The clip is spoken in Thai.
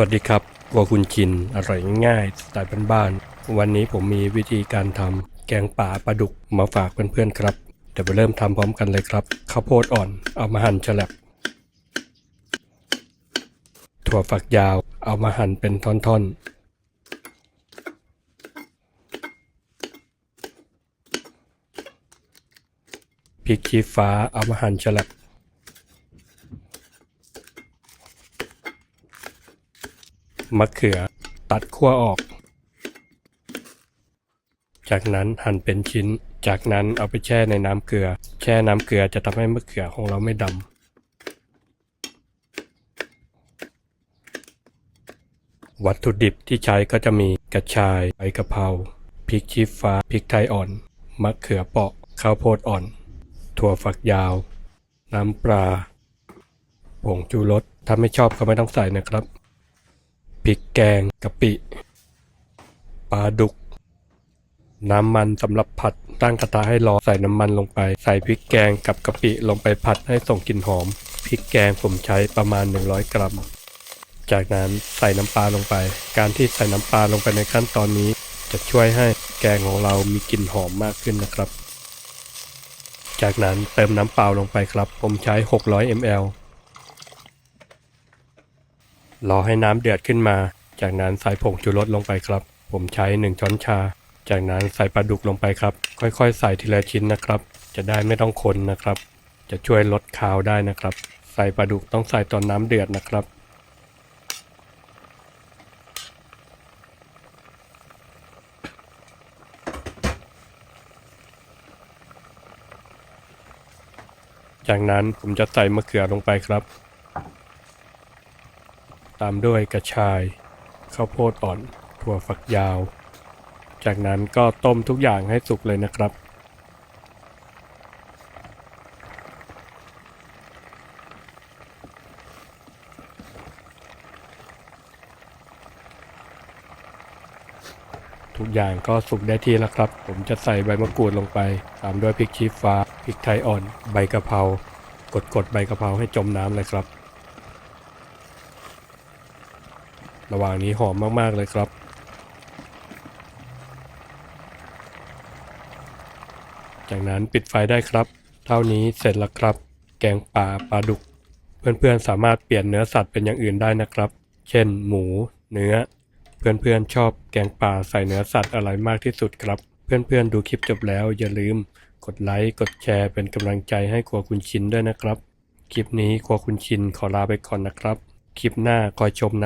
วัสดีครับครัวคุณชิน อร่อยง่ายสไตล์บ้านๆ วันนี้ผมมีวิธีการทำแกงป่าปลาดุกมาฝากเพื่อนๆครับ เดี๋ยวไปเริ่มทำพร้อมกันเลยครับ ข้าวโพดอ่อนเอามาหั่นฉลับ ถั่วฝักยาวเอามาหั่นเป็นท่อนๆ พริกชี้ฟ้าเอามาหั่นฉลับ มะเขือตัดขั้วออก จากนั้นหั่นเป็นชิ้น จากนั้นเอาไปแช่ในน้ำเกลือ แช่น้ำเกลือจะทำให้มะเขือของเราไม่ดำวัตถุดิบที่ใช้ก็จะมีกระชายใบกะเพราพริกชี้ฟ้าพริกไทยอ่อน มะเขือเปาะ ข้าวโพดอ่อน ถั่วฝักยาว น้ำปลาผงชูรสถ้าไม่ชอบก็ไม่ต้องใส่นะครับ ริกแกงกะปิ ปลาดุก น้ำมันสำหรับผัด ตั้งกระทะให้ร้อนใส่น้ำมันลงไป ใส่พริกแกงกับกะปิลงไปผัดให้ส่งกลิ่นหอม พริกแกงผมใช้ประมาณ 100 กรัม จากนั้นใส่น้ำปลาลงไป การที่ใส่น้ำปลาลงไปในขั้นตอนนี้ จะช่วยให้แกงของเรามีกลิ่นหอมมากขึ้นนะครับ จากนั้นเติมน้ำเปล่าลงไปครับ ผมใช้ 600 ml รอให้น้ำเดือดขึ้นมา จากนั้นใส่ผงชูรสลงไปครับ ผมใช้ 1 ช้อนชา จากนั้นใส่ปลาดุกลงไปครับ ค่อยๆ ใส่ทีละชิ้นนะครับ จะได้ไม่ต้องคนนะครับ จะช่วยลดคาวได้นะครับ ใส่ปลาดุกต้องใส่ตอนน้ำเดือดนะครับจากนั้นผมจะใส่มะเขือลงไปครับ ตามด้วยกระชาย ข้าวโพดอ่อน ถั่วฝักยาว จากนั้นก็ต้มทุกอย่างให้สุกเลยนะครับ ทุกอย่างก็สุกได้ที่แล้วครับ ผมจะใส่ใบมะกรูดลงไป ตามด้วยพริกชี้ฟ้า พริกไทยอ่อน ใบกะเพรากดๆใบกะเพราให้จมน้ำเลยครับ ระหว่างนี้หอมมาก ๆ เลยครับจากนั้นปิดไฟได้ครับ เท่านี้เสร็จแล้วครับ แกงป่าปลาดุก เพื่อนๆสามารถเปลี่ยนเนื้อสัตว์เป็นอย่างอื่นได้นะครับ เช่น หมู เนื้อ เพื่อนๆชอบแกงป่าใส่เนื้อสัตว์อะไรมากที่สุดครับ เพื่อนๆดูคลิปจบแล้วอย่าลืม กดไลค์กดแชร์เป็นกำลังใจให้ครัวคุณชินด้วยนะครับ คลิปนี้ครัวคุณชินขอลาไปก่อนนะครับ คลิปหน้าคอยชมนะ